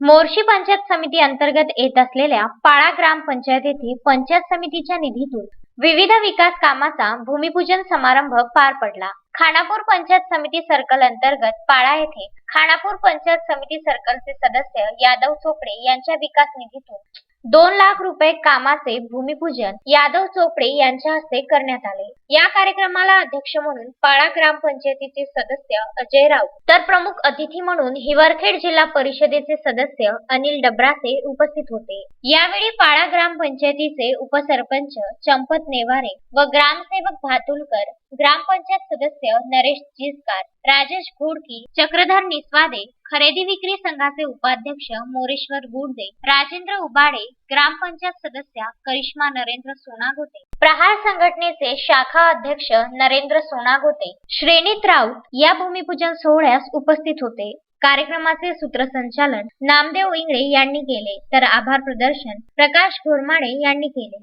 मोर्शी पंचायत समिती अंतर्गत येत असलेल्या पाळा ग्रामपंचायत येथे पंचायत समितीच्या निधीतून विविध विकास कामाचा भूमिपूजन समारंभ पार पडला. खानापूर पंचायत समिती सर्कल अंतर्गत पाळा येथे खानापूर पंचायत समिती सर्कलचे सदस्य यादव चोपडे यांच्या विकास निधीतून दोन लाख रुपये कामाचे भूमिपूजन यादव चोपडे यांच्या हस्ते करण्यात आले. या कार्यक्रमाला अध्यक्ष म्हणून पाळा ग्रामपंचायतीचे सदस्य अजय राऊत तर प्रमुख अतिथी म्हणून हिवरखेड जिल्हा परिषदेचे सदस्य अनिल डबरासे उपस्थित होते. यावेळी पाळा ग्रामपंचायतीचे उपसरपंच चंपत नेवारे व ग्रामसेवक भातुलकर ग्रामपंचायत सदस्य नरेश जिसकार राजेश घोडकी चक्रधर निस्वादे खरेदी विक्री संघाचे उपाध्यक्ष मोरेश्वर गुडदे राजेंद्र उबाडे ग्रामपंचायत सदस्या करिश्मा नरेंद्र सोनागोते प्रहार संघटनेचे शाखा अध्यक्ष नरेंद्र सोनागोते श्रेणीत राऊत या भूमिपूजन सोहळ्यास उपस्थित होते. कार्यक्रमाचे सूत्रसंचालन नामदेव इंगळे यांनी केले. तर आभार प्रदर्शन प्रकाश घोरमाडे यांनी केले.